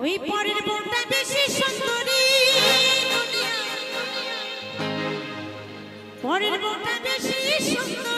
ওই পরের বউটা বেশি সুন্দরী। পরের বউটা বেশি সুন্দর।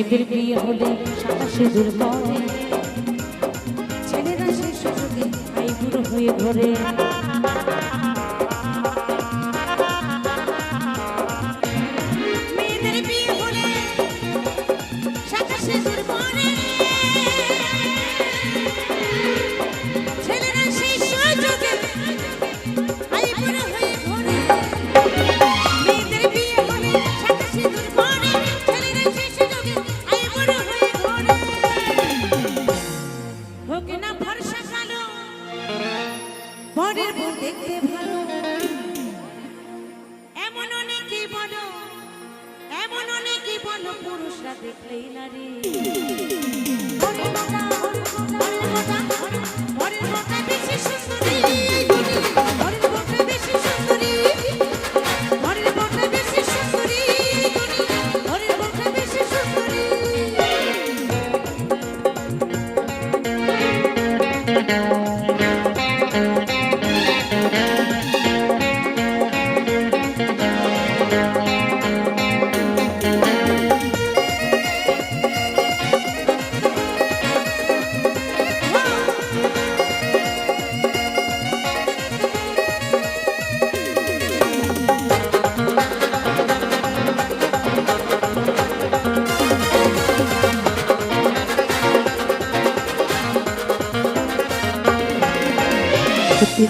মেয়েদের বিয়ে হলে সাতাশে সিঁদুর হয় ছেলেরা সেই সুযোগে আইবুড়ো হয়ে ঘরে। পুরুষরা দেখলেই নারী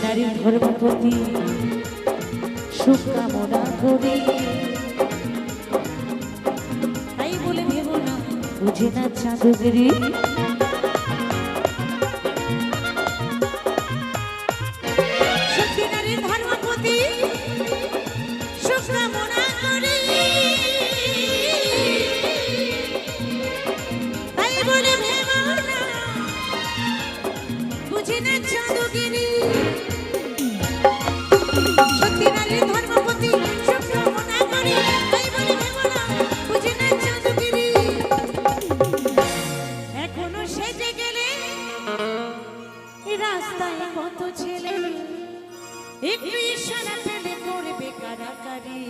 নারী ধর্মপতি শুভকামনা করি। তাই বলে ভেব না বুঝে না চাঁদগিরি